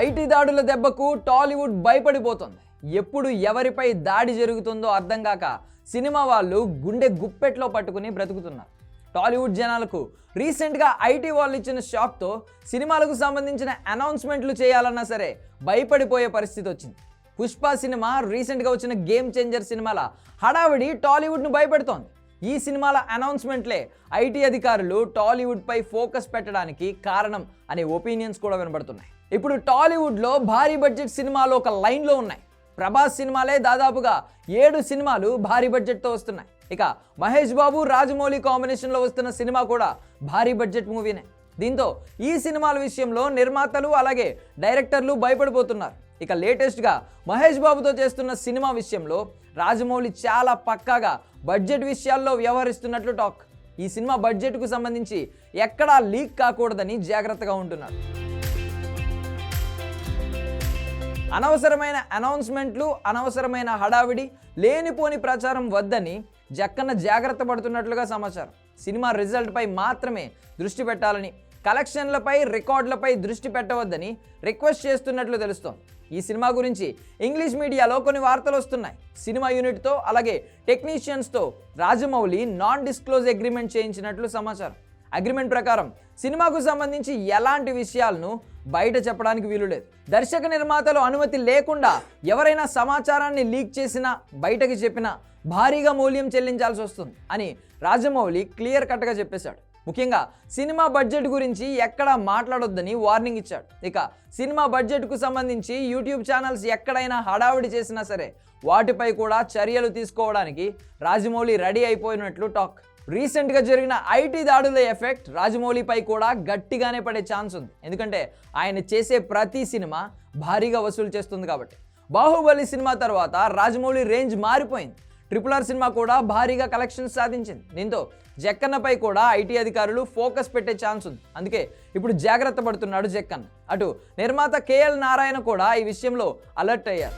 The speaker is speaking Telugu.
ఐటీ దాడుల దెబ్బకు టాలీవుడ్ భయపడిపోతుంది. ఎప్పుడు ఎవరిపై దాడి జరుగుతుందో అర్థం కాక సినిమా వాళ్ళు గుండె గుప్పెట్లో పట్టుకుని బ్రతుకుతున్నారు. టాలీవుడ్ జనాలకు రీసెంట్గా ఐటీ వాళ్ళు ఇచ్చిన షాక్తో సినిమాలకు సంబంధించిన అనౌన్స్మెంట్లు చేయాలన్నా సరే భయపడిపోయే పరిస్థితి వచ్చింది. పుష్ప సినిమా రీసెంట్గా వచ్చిన గేమ్ చేంజర్ సినిమాల హడావిడి టాలీవుడ్ను భయపెడుతోంది. ఈ సినిమాల అనౌన్స్మెంట్లే ఐటీ అధికారులు టాలీవుడ్పై ఫోకస్ పెట్టడానికి కారణం అనే ఒపీనియన్స్ కూడా వినబడుతున్నాయి. ఇప్పుడు టాలీవుడ్లో భారీ బడ్జెట్ సినిమాలు ఒక లైన్లో ఉన్నాయి. ప్రభాస్ సినిమాలే దాదాపుగా ఏడు సినిమాలు భారీ బడ్జెట్తో వస్తున్నాయి. ఇక మహేష్ బాబు రాజమౌళి కాంబినేషన్లో వస్తున్న సినిమా కూడా భారీ బడ్జెట్ మూవీనే. దీంతో ఈ సినిమాల విషయంలో నిర్మాతలు అలాగే డైరెక్టర్లు భయపడిపోతున్నారు. ఇక లేటెస్ట్గా మహేష్ బాబుతో చేస్తున్న సినిమా విషయంలో రాజమౌళి చాలా పక్కాగా బడ్జెట్ విషయాల్లో వ్యవహరిస్తున్నట్లు టాక్. ఈ సినిమా బడ్జెట్కు సంబంధించి ఎక్కడా లీక్ కాకూడదని జాగ్రత్తగా ఉంటున్నారు. అనవసరమైన అనౌన్స్మెంట్లు అనవసరమైన హడావిడి లేనిపోని ప్రచారం వద్దని జక్కన్న జాగ్రత్త పడుతున్నట్లుగా సమాచారం. సినిమా రిజల్ట్పై మాత్రమే దృష్టి పెట్టాలని కలెక్షన్లపై రికార్డులపై దృష్టి పెట్టవద్దని రిక్వెస్ట్ చేస్తున్నట్లు తెలుస్తోంది. ఈ సినిమా గురించి ఇంగ్లీష్ మీడియాలో కొన్ని వార్తలు వస్తున్నాయి. సినిమా యూనిట్తో అలాగే టెక్నీషియన్స్తో రాజమౌళి నాన్ డిస్క్లోజ్ అగ్రిమెంట్ చేయించినట్లు సమాచారం. అగ్రిమెంట్ ప్రకారం సినిమాకు సంబంధించి ఎలాంటి విషయాలను బయట చెప్పడానికి వీలు లేదు. దర్శక నిర్మాతలు అనుమతి లేకుండా ఎవరైనా సమాచారాన్ని లీక్ చేసినా బయటకి చెప్పినా భారీగా మూల్యం చెల్లించాల్సి వస్తుంది అని రాజమౌళి క్లియర్ కట్గా చెప్పేశాడు. ముఖ్యంగా సినిమా బడ్జెట్ గురించి ఎక్కడా మాట్లాడొద్దని వార్నింగ్ ఇచ్చాడు. ఇక సినిమా బడ్జెట్కు సంబంధించి యూట్యూబ్ ఛానల్స్ ఎక్కడైనా హడావిడి చేసినా సరే వాటిపై కూడా చర్యలు తీసుకోవడానికి రాజమౌళి రెడీ అయిపోయినట్లు టాక్. రీసెంట్గా జరిగిన ఐటీ దాడుల ఎఫెక్ట్ రాజమౌళిపై కూడా గట్టిగానే పడే ఛాన్స్ ఉంది. ఎందుకంటే ఆయన చేసే ప్రతి సినిమా భారీగా వసూలు చేస్తుంది కాబట్టి. బాహుబలి సినిమా తర్వాత రాజమౌళి రేంజ్ మారిపోయింది. ట్రిపుల్ ఆర్ సినిమా కూడా భారీగా కలెక్షన్స్ సాధించింది. దీంతో జక్కన్నపై కూడా ఐటీ అధికారులు ఫోకస్ పెట్టే ఛాన్స్ ఉంది. అందుకే ఇప్పుడు జాగ్రత్త పడుతున్నాడు జక్కన్న. అటు నిర్మాత కేఎల్ నారాయణ కూడా ఈ విషయంలో అలర్ట్ అయ్యారు.